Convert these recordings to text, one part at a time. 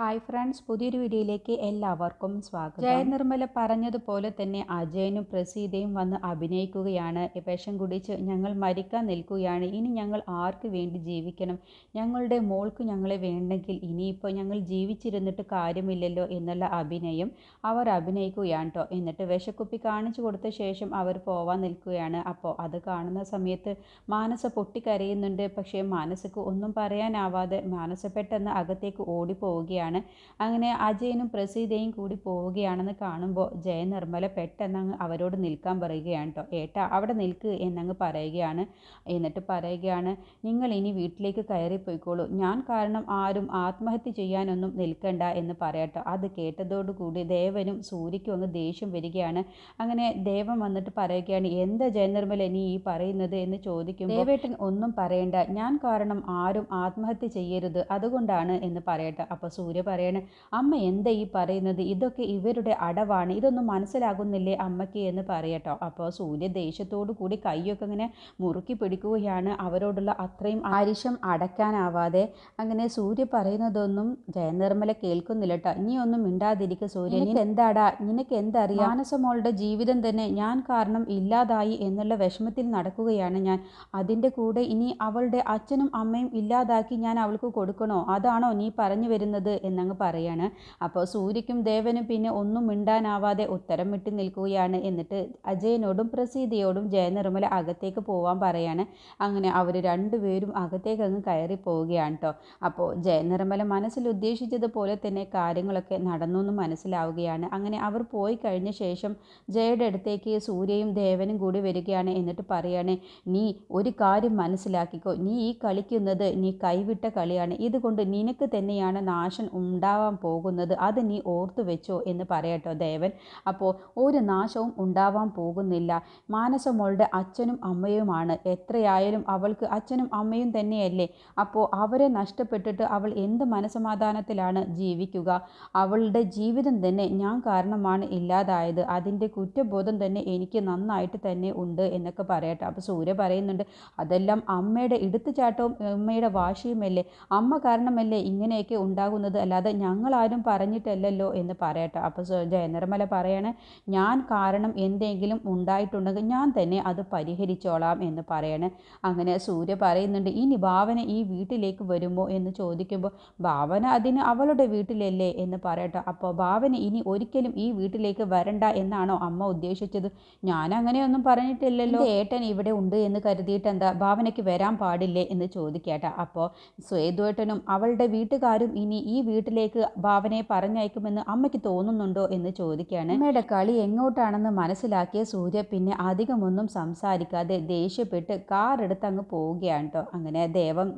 Hi friends പുതിയൊരു വീഡിയോയിലേക്ക് എല്ലാവർക്കും സ്വാഗതം. ജയ നിർമ്മല പറഞ്ഞതുപോലെ തന്നെ അജയനും പ്രസീതയും വന്ന് അഭിനയിക്കുകയാണ്. വിഷം കുടിച്ച് ഞങ്ങൾ മരിക്കാൻ നിൽക്കുകയാണ്. ഇനി ഞങ്ങൾ ആർക്ക് വേണ്ടി ജീവിക്കണം? ഞങ്ങളുടെ മോൾക്ക് ഞങ്ങളെ വേണ്ടെങ്കിൽ ഇനിയിപ്പോൾ ഞങ്ങൾ ജീവിച്ചിരുന്നിട്ട് കാര്യമില്ലല്ലോ എന്നുള്ള അഭിനയം അവർ അഭിനയിക്കുകയാണ് കേട്ടോ എന്നിട്ട് വിഷക്കുപ്പി കാണിച്ചു കൊടുത്ത ശേഷം അവർ പോവാൻ നിൽക്കുകയാണ്. അപ്പോൾ അത് കാണുന്ന സമയത്ത് മാനസ പൊട്ടിക്കരയുന്നുണ്ട്. പക്ഷേ മാനസക്ക് ഒന്നും പറയാനാവാതെ മാനസ പെട്ടെന്ന് അകത്തേക്ക് ഓടിപ്പോവുകയാണ്. അങ്ങനെ അജയനും പ്രസീതയും കൂടി പോവുകയാണെന്ന് കാണുമ്പോൾ ജയ നിർമ്മല പെട്ടെന്ന് അങ്ങ് അവരോട് നിൽക്കാൻ പറയുകയാണ് കേട്ടോ ഏട്ടാ അവിടെ നിൽക്ക് എന്നങ്ങ് പറയുകയാണ്. എന്നിട്ട് പറയുകയാണ് നിങ്ങൾ ഇനി വീട്ടിലേക്ക് കയറിപ്പോയിക്കോളൂ ഞാൻ കാരണം ആരും ആത്മഹത്യ ചെയ്യാനൊന്നും നിൽക്കണ്ട എന്ന് പറയട്ടോ അത് കേട്ടതോടുകൂടി ദേവനും സൂര്യയ്ക്കും അങ്ങ് ദേഷ്യം വരികയാണ്. അങ്ങനെ ദേവൻ വന്നിട്ട് പറയുകയാണ് എന്താ ജയനിർമ്മല നീ ഈ പറയുന്നത്? എന്ന് ചോദിക്കും ദേവേട്ടൻ ഒന്നും പറയണ്ട. ഞാൻ കാരണം ആരും ആത്മഹത്യ ചെയ്യരുത്. അതുകൊണ്ടാണ് എന്ന് പറയട്ടെ അപ്പോൾ സൂര്യ പറയണേ. അമ്മ എന്താ ഈ പറയുന്നത്? ഇതൊക്കെ ഇവരുടെ അടവാണ്. ഇതൊന്നും മനസ്സിലാകുന്നില്ലേ അമ്മയ്ക്ക് എന്ന് പറയട്ടോ. അപ്പോൾ സൂര്യ ദേഷ്യത്തോടു കൂടി കൈയൊക്കെ ഇങ്ങനെ മുറുക്കി പിടിക്കുകയാണ്. അവരോടുള്ള അത്രയും ആരിശം അടയ്ക്കാനാവാതെ അങ്ങനെ സൂര്യ പറയുന്നതൊന്നും ജയനിർമ്മല കേൾക്കുന്നില്ല കേട്ടോ നീ ഒന്നും മിണ്ടാതിരിക്കുക സൂര്യ. എന്താടാ? നിനക്ക് എന്തറിയാം? മാനസമോളുടെ ജീവിതം തന്നെ ഞാൻ കാരണം ഇല്ലാതായി എന്നുള്ള വിഷമത്തിൽ നടക്കുകയാണ് ഞാൻ. അതിന്റെ കൂടെ ഇനി അവളുടെ അച്ഛനും അമ്മയും ഇല്ലാതാക്കി ഞാൻ അവൾക്ക് കൊടുക്കണോ? അതാണോ നീ പറഞ്ഞു വരുന്നത്? എന്നങ്ങ് പറയാണ്. അപ്പോൾ സൂര്യക്കും ദേവനും പിന്നെ ഒന്നും മിണ്ടാനാവാതെ ഉത്തരം വിട്ട് നിൽക്കുകയാണ്. എന്നിട്ട് അജയനോടും പ്രസീതിയോടും ജയനിർമ്മല അകത്തേക്ക് പോവാൻ പറയാണ്. അങ്ങനെ അവർ രണ്ടുപേരും അകത്തേക്ക് അങ്ങ് കയറി പോവുകയാണ് കേട്ടോ അപ്പോൾ ജയനിർമ്മല മനസ്സിൽ ഉദ്ദേശിച്ചതുപോലെ തന്നെ കാര്യങ്ങളൊക്കെ നടന്നു എന്ന് മനസ്സിലാവുകയാണ്. അങ്ങനെ അവർ പോയി കഴിഞ്ഞ ശേഷം ജയയുടെ അടുത്തേക്ക് സൂര്യയും ദേവനും കൂടി വരികയാണ്. എന്നിട്ട് പറയാണ് നീ ഒരു കാര്യം മനസ്സിലാക്കിക്കോ. നീ ഈ കളിക്കുന്നത് നീ കൈവിട്ട കളിയാണ്. ഇതുകൊണ്ട് നിനക്ക് തന്നെയാണ് നാശം ഉണ്ടാവാൻ പോകുന്നത് അത് നീ ഓർത്തു വെച്ചോ എന്ന് പറയട്ടോ ദേവൻ. അപ്പോൾ ഒരു നാശവും ഉണ്ടാവാൻ പോകുന്നില്ല. മാനസമോളുടെ അച്ഛനും അമ്മയുമാണ്. എത്രയായാലും അവൾക്ക് അച്ഛനും അമ്മയും തന്നെയല്ലേ. അപ്പോൾ അവരെ നഷ്ടപ്പെട്ടിട്ട് അവൾ എന്ത് മനസമാധാനത്തിലാണ് ജീവിക്കുക? അവളുടെ ജീവിതം തന്നെ ഞാൻ കാരണമാണ് ഇല്ലാതായത്. അതിന്റെ കുറ്റബോധം തന്നെ എനിക്ക് നന്നായിട്ട് തന്നെ ഉണ്ട് എന്നൊക്കെ പറയട്ടെ. അപ്പോൾ സൂര്യ പറയുന്നുണ്ട് അതെല്ലാം അമ്മയുടെ എടുത്തുചാട്ടവും അമ്മയുടെ വാശിയുമല്ലേ? അമ്മ കാരണമല്ലേ ഇങ്ങനെയൊക്കെ ഉണ്ടാകുന്നത്? അല്ലാതെ ഞങ്ങളാരും പറഞ്ഞിട്ടല്ലല്ലോ എന്ന് പറയട്ടെ. അപ്പോൾ ജയനിർമ്മല പറയാണ് ഞാൻ കാരണം എന്തെങ്കിലും ഉണ്ടായിട്ടുണ്ടെങ്കിൽ ഞാൻ തന്നെ അത് പരിഹരിച്ചോളാം എന്ന് പറയണേ. അങ്ങനെ സൂര്യ പറയുന്നുണ്ട് ഇനി ഭാവന ഈ വീട്ടിലേക്ക് വരുമോ? എന്ന് ചോദിക്കുമ്പോൾ ഭാവന അതിന് അവളുടെ വീട്ടിലല്ലേ? എന്ന് പറയട്ടെ. അപ്പോൾ ഭാവന ഇനി ഒരിക്കലും ഈ വീട്ടിലേക്ക് വരണ്ട എന്നാണോ അമ്മ ഉദ്ദേശിച്ചത്? ഞാൻ അങ്ങനെയൊന്നും പറഞ്ഞിട്ടില്ലല്ലോ ഏട്ടൻ ഇവിടെ ഉണ്ട് എന്ന് കരുതിയിട്ട് എന്താ ഭാവനയ്ക്ക് വരാൻ പാടില്ലേ എന്ന് ചോദിക്കട്ടെ. അപ്പോൾ സ്വേതുവേട്ടനും അവളുടെ വീട്ടുകാരും ഇനി ഈ വീട്ടിലേക്ക് ഭാവനയെ പറഞ്ഞയക്കുമെന്ന് അമ്മയ്ക്ക് തോന്നുന്നുണ്ടോ എന്ന് ചോദിക്കുകയാണ്. അമ്മയുടെ കളി എങ്ങോട്ടാണെന്ന് മനസ്സിലാക്കിയ സൂര്യ പിന്നെ അധികമൊന്നും സംസാരിക്കാതെ ദേഷ്യപ്പെട്ട് കാർ എടുത്ത് അങ്ങ് പോവുകയാണ് കേട്ടോ അങ്ങനെ ദേവം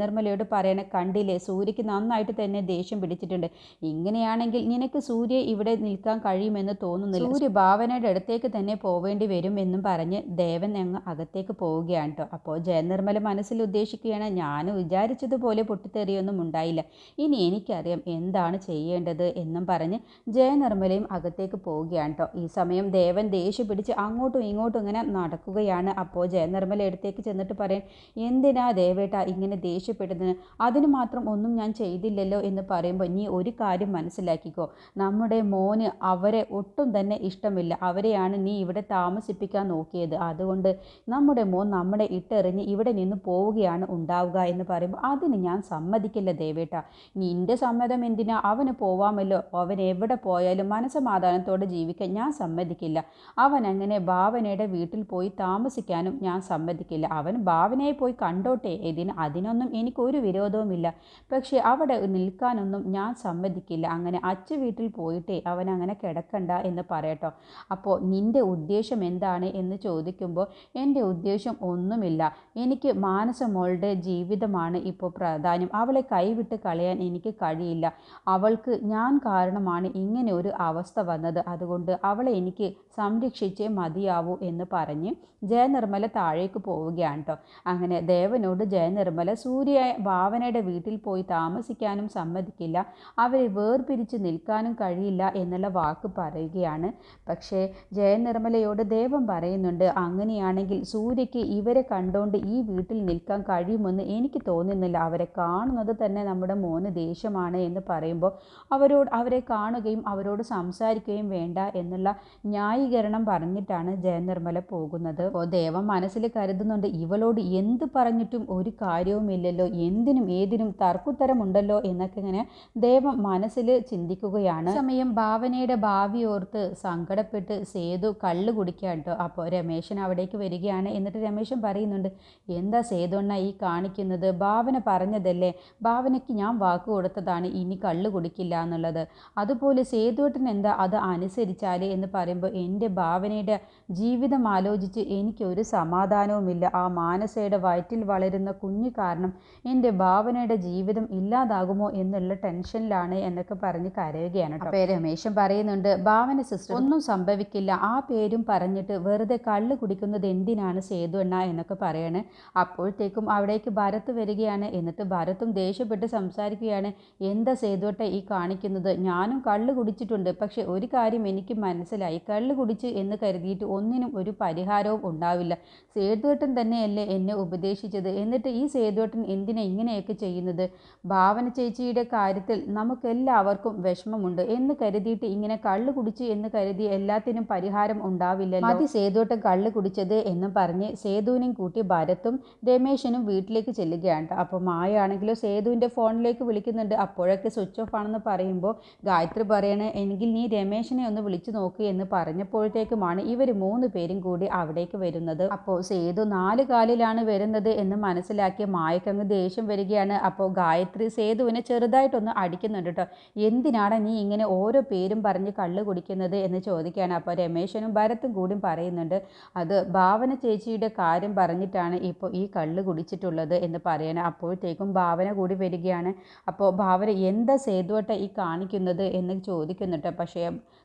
നിർമ്മലയോട് പറയണ കണ്ടില്ലേ സൂര്യക്ക് നന്നായിട്ട് തന്നെ ദേഷ്യം പിടിച്ചിട്ടുണ്ട്. ഇങ്ങനെയാണെങ്കിൽ നിനക്ക് സൂര്യ ഇവിടെ നിൽക്കാൻ കഴിയുമെന്ന് തോന്നുന്നില്ല. സൂര്യ ഭാവനയുടെ അടുത്തേക്ക് തന്നെ പോവേണ്ടി വരും എന്നും പറഞ്ഞ് ദേവൻ അങ്ങ് അകത്തേക്ക് പോവുകയാണ് കേട്ടോ അപ്പോൾ ജയനിർമ്മല മനസ്സിൽ ഉദ്ദേശിക്കുകയാണ് ഞാൻ വിചാരിച്ചതുപോലെ പൊട്ടിത്തെറിയൊന്നും ഉണ്ടായില്ല. ഇനി എനിക്കറിയാം എന്താണ് ചെയ്യേണ്ടത് എന്നും പറഞ്ഞ് ജയനിർമ്മലയും അകത്തേക്ക് പോവുകയാണ് കേട്ടോ ഈ സമയം ദേവൻ ദേഷ്യം പിടിച്ച് അങ്ങോട്ടും ഇങ്ങോട്ടും ഇങ്ങനെ നടക്കുകയാണ്. അപ്പോൾ ജയനിർമ്മല അടുത്തേക്ക് ചെന്നിട്ട് പറയും എന്തിനാ ദേവേട്ട ഇങ്ങനെ ദേഷ്യപ്പെടുന്നത്? അതിന് മാത്രം ഒന്നും ഞാൻ ചെയ്തില്ലല്ലോ എന്ന് പറയുമ്പോൾ നീ ഒരു കാര്യം മനസ്സിലാക്കിക്കോ. നമ്മുടെ മോന് അവരെ ഒട്ടും തന്നെ ഇഷ്ടമില്ല. അവരെയാണ് നീ ഇവിടെ താമസിപ്പിക്കാൻ നോക്കിയത്. അതുകൊണ്ട് നമ്മുടെ മോൻ നമ്മളെ ഇട്ടെറിഞ്ഞ് ഇവിടെ നിന്ന് പോവുകയാണ് ഉണ്ടാവുക എന്ന് പറയുമ്പോൾ അതിന് ഞാൻ സമ്മതിക്കില്ല ദേവേട്ട. നിന്റെ സമ്മതം എന്തിനാ? അവന് പോവാമല്ലോ. അവൻ എവിടെ പോയാലും മനസമാധാനത്തോടെ ജീവിക്കാൻ ഞാൻ സമ്മതിക്കില്ല. അവൻ അങ്ങനെ ഭാവനയുടെ വീട്ടിൽ പോയി താമസിക്കാനും ഞാൻ സമ്മതിക്കില്ല. അവൻ ഭാവനയെ പോയി കണ്ടോട്ടെ. ഇതിന് അതിനൊന്നും എനിക്കൊരു വിരോധവുമില്ല. പക്ഷേ അവിടെ നിൽക്കാനൊന്നും ഞാൻ സമ്മതിക്കില്ല. അങ്ങനെ അച്ഛ വീട്ടിൽ പോയിട്ടേ അവൻ അങ്ങനെ കിടക്കണ്ട എന്ന് പറയട്ടോ. അപ്പോൾ നിന്റെ ഉദ്ദേശം എന്താണ് എന്ന് ചോദിക്കുമ്പോൾ എന്റെ ഉദ്ദേശം ഒന്നുമില്ല. എനിക്ക് മാനസമോളുടെ ജീവിതമാണ് ഇപ്പോൾ പ്രാധാന്യം. അവളെ കൈവിട്ട് കളയാൻ എനിക്ക് കഴിയില്ല അവൾക്ക് ഞാൻ കാരണമാണ് ഇങ്ങനെ ഒരു അവസ്ഥ വന്നത്. അതുകൊണ്ട് അവളെ എനിക്ക് സംരക്ഷിച്ചേ മതിയാവൂ എന്ന് പറഞ്ഞ് ജയനിർമ്മല താഴേക്ക് പോവുകയാണ് കേട്ടോ അങ്ങനെ ദേവനോട് ജയനിർമ്മല സൂര്യ ഭാവനയുടെ വീട്ടിൽ പോയി താമസിക്കാനും സമ്മതിക്കില്ല. അവരെ വേർപിരിച്ച് നിൽക്കാനും കഴിയില്ല എന്നുള്ള വാക്ക് പറയുകയാണ്. പക്ഷേ ജയനിർമ്മലയോട് ദേവൻ പറയുന്നുണ്ട് അങ്ങനെയാണെങ്കിൽ സൂര്യയ്ക്ക് ഇവരെ കണ്ടുകൊണ്ട് ഈ വീട്ടിൽ നിൽക്കാൻ കഴിയുമെന്ന് എനിക്ക് തോന്നുന്നില്ല. അവരെ കാണുന്നത് തന്നെ നമ്മുടെ മോന് ദേഷ്യമാണ്. കാര്യമാണ് എന്ന് പറയുമ്പോൾ അവരോട് അവരെ കാണുകയും അവരോട് സംസാരിക്കുകയും വേണ്ട എന്നുള്ള ന്യായീകരണം പറഞ്ഞിട്ടാണ് ജയനിർമ്മല പോകുന്നത്. അപ്പോൾ ദേവം മനസ്സിൽ കരുതുന്നുണ്ട് ഇവളോട് എന്ത് പറഞ്ഞിട്ടും ഒരു കാര്യവുമില്ലല്ലോ എന്തിനും ഏതിനും തർക്കുത്തരമുണ്ടല്ലോ എന്നൊക്കെ ഇങ്ങനെ ദേവം മനസ്സിൽ ചിന്തിക്കുകയാണ്. സമയം ഭാവനയുടെ ഭാവി ഓർത്ത് സങ്കടപ്പെട്ട് സേതു കള്ള് കുടിക്കാൻ കേട്ടോ. അപ്പോൾ രമേശൻ അവിടേക്ക് വരികയാണ്. എന്നിട്ട് രമേശൻ പറയുന്നുണ്ട് എന്താ സേതുണ്ണ ഈ കാണിക്കുന്നത്? ഭാവന പറഞ്ഞതല്ലേ? ഭാവനയ്ക്ക് ഞാൻ വാക്ക് കൊടുത്തതാണ് ഇനി കള്ള് കുടിക്കില്ല എന്നുള്ളത്. അതുപോലെ സേതുവേട്ടൻ എന്താ അത് അനുസരിച്ചാൽ എന്ന് പറയുമ്പോൾ എന്റെ ഭാവനയുടെ ജീവിതം ആലോചിച്ച് എനിക്കൊരു സമാധാനവുമില്ല. ആ മാനസയുടെ വയറ്റിൽ വളരുന്ന കുഞ്ഞു കാരണം എന്റെ ഭാവനയുടെ ജീവിതം ഇല്ലാതാകുമോ എന്നുള്ള ടെൻഷനിലാണ് എന്നൊക്കെ പറഞ്ഞ് കരയുകയാണ് അപ്പോൾ രമേശൻ പറയുന്നുണ്ട് ഭാവന സിസ്റ്റർ ഒന്നും സംഭവിക്കില്ല. ആ പേരും പറഞ്ഞിട്ട് വെറുതെ കള്ള് കുടിക്കുന്നത് എന്തിനാണ് സേതു എണ്ണ എന്നൊക്കെ പറയാണ്. അപ്പോഴത്തേക്കും അവിടേക്ക് ഭരത് വരികയാണ്. എന്നിട്ട് ഭരത്തും ദേഷ്യപ്പെട്ട് സംസാരിക്കുകയാണ്. എന്താ ചെയ്തോട്ടെ ഈ കാണിക്കുന്നത്? ഞാനും കള്ള് കുടിച്ചിട്ടുണ്ട്. പക്ഷെ ഒരു കാര്യം എനിക്ക് മനസ്സിലായി. കള്ള് കുടിച്ച് എന്ന് കരുതിയിട്ട് ഒന്നിനും ഒരു പരിഹാരവും ഉണ്ടാവില്ല. സേതുവട്ടൻ തന്നെയല്ലേ എന്നെ ഉപദേശിച്ചത്? എന്നിട്ട് ഈ സേതുവട്ടൻ എന്തിനാ ഇങ്ങനെയൊക്കെ ചെയ്യുന്നത്? ഭാവന ചേച്ചിയുടെ കാര്യത്തിൽ നമുക്കെല്ലാവർക്കും വിഷമമുണ്ട്. എന്ന് കരുതിയിട്ട് ഇങ്ങനെ കള്ള് കുടിച്ച് എന്ന് കരുതി എല്ലാത്തിനും പരിഹാരം ഉണ്ടാവില്ല മതി സേതുവട്ടൻ കള്ള് കുടിച്ചത് എന്ന് പറഞ്ഞ് സേതുവിനെയും കൂട്ടി ഭരത്തും രമേശനും വീട്ടിലേക്ക് ചെല്ലുകയാണ്. അപ്പോൾ മായ ആണെങ്കിലും സേതുവിന്റെ ഫോണിലേക്ക് വിളിക്കുന്നുണ്ട്. അപ്പോഴൊക്കെ സ്വിച്ച് ഓഫ് ആണെന്ന് പറയുമ്പോൾ ഗായത്രി പറയണേ എങ്കിൽ നീ രമേശിനെ ഒന്ന് വിളിച്ചു നോക്ക് എന്ന് പറഞ്ഞപ്പോഴത്തേക്കുമാണ് ഇവർ മൂന്ന് പേരും കൂടി അവിടേക്ക് വരുന്നത്. അപ്പോൾ സേതു നാല് കാലിലാണ് വരുന്നത് എന്ന് മനസ്സിലാക്കിയ മായക്കങ്ങ് ദേഷ്യം വരികയാണ്. അപ്പോൾ ഗായത്രി സേതുവിനെ ചെറുതായിട്ടൊന്ന് അടിക്കുന്നുണ്ട് കേട്ടോ എന്തിനാണ് നീ ഇങ്ങനെ ഓരോ പേരും പറഞ്ഞ് കള്ള് കുടിക്കുന്നത് എന്ന് ചോദിക്കുകയാണ്. അപ്പോൾ രമേശനും ഭരത്തും കൂടി പറയുന്നുണ്ട് അത് ഭാവന ചേച്ചിയുടെ കാര്യം പറഞ്ഞിട്ടാണ് ഇപ്പോൾ ഈ കള്ള് കുടിച്ചിട്ടുള്ളത് എന്ന് പറയണം. അപ്പോഴത്തേക്കും ഭാവന കൂടി വരികയാണ്. അപ്പോൾ ഭാവന എന്താ സേതുവട്ട ഈ കാണിക്കുന്നത് എന്ന് ചോദിക്കുന്നുണ്ട്. പക്ഷേ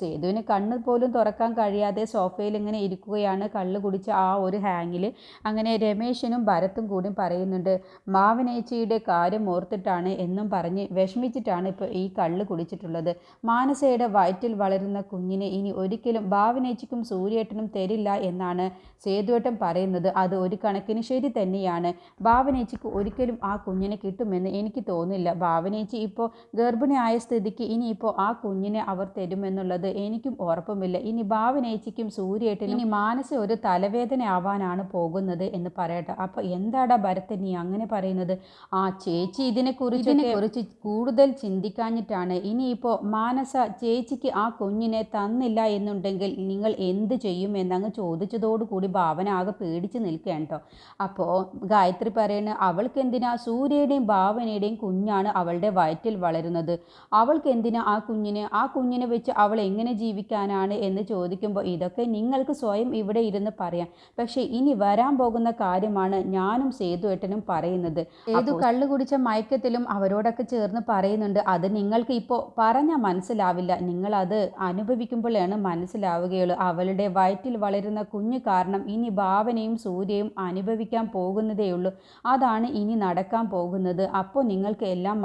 സേതുവിന് കണ്ണ് പോലും തുറക്കാൻ കഴിയാതെ സോഫയിൽ ഇങ്ങനെ ഇരിക്കുകയാണ്. കള്ള് കുടിച്ച ആ ഒരു ഹാങ്ങിൽ അങ്ങനെ രമേശനും ഭരത്തും കൂടി പറയുന്നുണ്ട് മാവനേച്ചിയുടെ കാര്യം ഓർത്തിട്ടാണ് എന്നും പറഞ്ഞ് വിഷമിച്ചിട്ടാണ് ഇപ്പോൾ ഈ കള്ള് കുടിച്ചിട്ടുള്ളത്. മാനസയുടെ വയറ്റിൽ വളരുന്ന കുഞ്ഞിനെ ഇനി ഒരിക്കലും ഭാവനേച്ചിക്കും സൂര്യേട്ടനും തരില്ല എന്നാണ് സേതുവേട്ടൻ പറയുന്നത്. അത് ഒരു കണക്കിന് ശരി തന്നെയാണ്. ഭാവനേച്ചിക്ക് ഒരിക്കലും ആ കുഞ്ഞിനെ കിട്ടുമെന്ന് എനിക്ക് തോന്നില്ല ഭാവനേച്ചി ഇപ്പോൾ ഗർഭിണിയായ സ്ഥിതിക്ക് ഇനിയിപ്പോൾ ആ കുഞ്ഞിനെ അവർ തരുമെന്നുള്ളത് എനിക്കും ഉറപ്പുമില്ല. ഇനി ഭാവനേച്ചിക്കും സൂര്യേട്ടിനും ഇനി മാനസ ഒരു തലവേദന ആവാനാണ് പോകുന്നത് എന്ന് പറയട്ടെ. അപ്പോൾ എന്താടാ ഭരത്ത് നീ അങ്ങനെ പറയുന്നത്? ആ ചേച്ചി ഇതിനെക്കുറിച്ച് ഇതിനെക്കുറിച്ച് കൂടുതൽ ചിന്തിക്കാഞ്ഞിട്ടാണ്. ഇനിയിപ്പോൾ മാനസ ചേച്ചിക്ക് ആ കുഞ്ഞിനെ തന്നില്ല എന്നുണ്ടെങ്കിൽ നിങ്ങൾ എന്ത് ചെയ്യും എന്നങ്ങ് ചോദിച്ചതോടുകൂടി ഭാവന ആകെ പേടിച്ച് നിൽക്കുകയാണ് കേട്ടോ. അപ്പോൾ ഗായത്രി പറയുന്നത് അവൾക്ക് എന്തിനാ സൂര്യയുടെയും ഭാവനയുടെയും കുഞ്ഞാണ് അവളുടെ വയറ്റിൽ വളരുന്നത്. അവൾക്ക് എന്തിനാ ആ കുഞ്ഞിന്? ആ കുഞ്ഞിനെ വെച്ച് അവൾ എങ്ങനെ ജീവിക്കാനാണ് എന്ന് ചോദിക്കുമ്പോൾ ഇതൊക്കെ നിങ്ങൾക്ക് സ്വയം ഇവിടെ ഇരുന്ന് പറയാം. പക്ഷേ ഇനി വരാൻ പോകുന്ന കാര്യമാണ് ഞാനും സേതുവേട്ടനും പറയുന്നത്. സേതു കള്ളു കുടിച്ച മയക്കത്തിലും അവരോടൊക്കെ ചേർന്ന് പറയുന്നുണ്ട്. അത് നിങ്ങൾക്ക് ഇപ്പോൾ പറഞ്ഞാൽ മനസ്സിലാവില്ല. നിങ്ങളത് അനുഭവിക്കുമ്പോഴാണ് മനസ്സിലാവുകയുള്ളൂ. അവളുടെ വയറ്റിൽ വളരുന്ന കുഞ്ഞ് കാരണം ഇനി ഭാവനയും സൂര്യയും അനുഭവിക്കാൻ പോകുന്നതേയുള്ളൂ. അതാണ് ഇനി നടക്കാൻ പോകുന്നത്. അപ്പോൾ നിങ്ങൾക്ക് എല്ലാം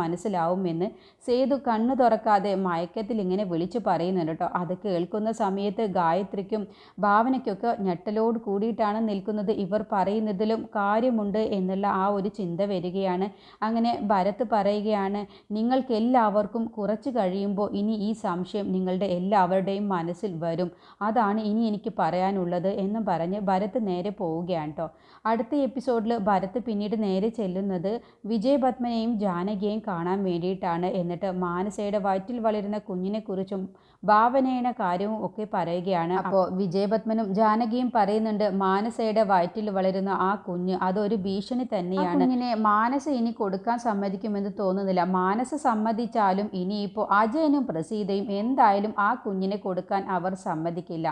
മനസ്സിലാവുമെന്ന് സേതു കണ്ണു തുറക്കാതെ മയക്കത്തിൽ ഇങ്ങനെ വിളിച്ചു പറയുന്നുണ്ട് കേട്ടോ. അത് കേൾക്കുന്ന സമയത്ത് ഗായത്രിക്കും ഭാവനയ്ക്കൊക്കെ ഞെട്ടലോട് കൂടിയിട്ടാണ് നിൽക്കുന്നത്. ഇവർ പറയുന്നതിലും കാര്യമുണ്ട് എന്നുള്ള ആ ഒരു ചിന്ത വരികയാണ്. അങ്ങനെ ഭരത് പറയുകയാണ് നിങ്ങൾക്ക് എല്ലാവർക്കും കുറച്ച് കഴിയുമ്പോൾ ഇനി ഈ സംശയം നിങ്ങളുടെ എല്ലാവരുടെയും മനസ്സിൽ വരും. അതാണ് ഇനി എനിക്ക് പറയാനുള്ളത് എന്നും പറഞ്ഞ് ഭരത് നേരെ പോവുകയാണ് കേട്ടോ. അടുത്ത എപ്പിസോഡിൽ ഭരത് പിന്നീട് നേരെ ചെല്ലുന്നത് വിജയപത്മനെയും ജാനകിയെയും കാണാൻ വേണ്ടിയിട്ടാണ് എന്നിട്ട് മാനസയുടെ വയറ്റിൽ വളരുന്ന കുഞ്ഞിനെക്കുറിച്ചും ഭാവനയുടെ കാര്യവും ഒക്കെ പറയുകയാണ്. അപ്പോൾ വിജയപത്മനും ജാനകിയും പറയുന്നുണ്ട് മാനസയുടെ വയറ്റിൽ വളരുന്ന ആ കുഞ്ഞ് അതൊരു ഭീഷണി തന്നെയാണ്. കുഞ്ഞിനെ മാനസ ഇനി കൊടുക്കാൻ സമ്മതിക്കുമെന്ന് തോന്നുന്നില്ല. മാനസ സമ്മതിച്ചാലും ഇനിയിപ്പോൾ അജയനും പ്രസീതയും എന്തായാലും ആ കുഞ്ഞിനെ കൊടുക്കാൻ അവർ സമ്മതിക്കില്ല.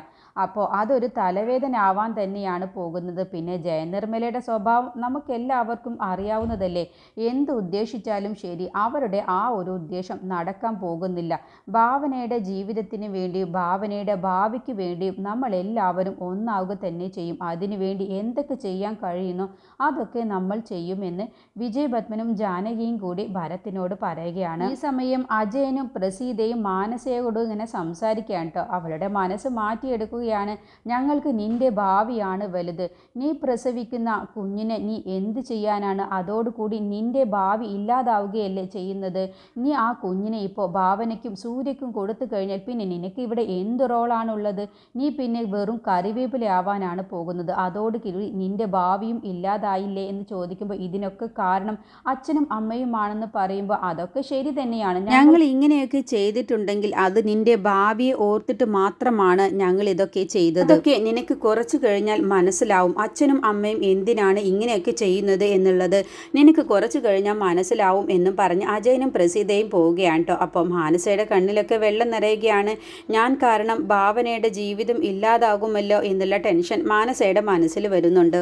അപ്പോൾ അതൊരു തലവേദന ആവാൻ തന്നെയാണ് പോകുന്നത്. പിന്നെ ജയനിർമ്മലയുടെ സ്വഭാവം നമുക്കെല്ലാവർക്കും അറിയാവുന്നതല്ലേ? എന്ത് ഉദ്ദേശിച്ചാലും ശരി അവരുടെ ആ ഒരു ഉദ്ദേശം നടക്കാൻ പോകുന്നില്ല. ഭാവനയുടെ ജീവിതത്തിന് വേണ്ടി ഭാവനയുടെ ഭാവിക്ക് വേണ്ടിയും നമ്മളെല്ലാവരും ഒന്നാവുക തന്നെ ചെയ്യും. അതിനുവേണ്ടി എന്തൊക്കെ ചെയ്യാൻ കഴിയുന്നു അതൊക്കെ നമ്മൾ ചെയ്യുമെന്ന് വിജയ് പത്മനും ജാനകിയും കൂടി ഭരത്തിനോട് പറയുകയാണ്. ഈ സമയം അജയനും പ്രസീതയും മാനസയോടും ഇങ്ങനെ സംസാരിക്കുകയാണ് കേട്ടോ. അവളുടെ മനസ്സ് മാറ്റിയെടുക്കുകയാണ്. ഞങ്ങൾക്ക് നിന്റെ ഭാവിയാണ് വലുത്. നീ പ്രസവിക്കുന്ന കുഞ്ഞിനെ നീ എന്ത് ചെയ്യാനാണ്? അതോടുകൂടി നിന്റെ ഭാവി ഇല്ലാതാവുകയല്ലേ ചെയ്യുന്നത്? ചെയ്യുന്നത്? നീ ആ കുഞ്ഞിനെ ഇപ്പോൾ ഭാവനയ്ക്കും സൂര്യക്കും കൊടുത്തു കഴിഞ്ഞാൽ പിന്നെ നിനക്ക് ഇവിടെ എന്ത് റോളാണുള്ളത്? നീ പിന്നെ വെറും കറിവേപ്പിലയാവാനാണ് പോകുന്നത്. അതോട് കിഴി നിന്റെ ഭാവിയും ഇല്ലാതായില്ലേ എന്ന് ചോദിക്കുമ്പോൾ ഇതിനൊക്കെ കാരണം അച്ഛനും അമ്മയുമാണെന്ന് പറയുമ്പോൾ അതൊക്കെ ശരി തന്നെയാണ്. ഞങ്ങൾ ഇങ്ങനെയൊക്കെ ചെയ്തിട്ടുണ്ടെങ്കിൽ അത് നിന്റെ ഭാവിയെ ഓർത്തിട്ട് മാത്രമാണ് ഞങ്ങൾ ഇതൊക്കെ ചെയ്തത്. അതൊക്കെ നിനക്ക് കുറച്ചു കഴിഞ്ഞാൽ മനസ്സിലാവും അച്ഛനും അമ്മയും എന്തിനാണ് ഇങ്ങനെയൊക്കെ ചെയ്യുന്നത് എന്നുള്ളത്. നിനക്ക് കുറച്ചു കഴിഞ്ഞാൽ മനസ്സിലാവും എന്നും പറഞ്ഞ് അജയനും പ്രസീതയും പോവുകയാണ് കേട്ടോ അപ്പം മാനസയുടെ കണ്ണിലൊക്കെ വെള്ളം നിറയുകയാണ്. ഞാൻ കാരണം ഭാവനയുടെ ജീവിതം ഇല്ലാതാകുമല്ലോ എന്നുള്ള ടെൻഷൻ മാനസയുടെ മനസ്സിൽ വരുന്നുണ്ട്.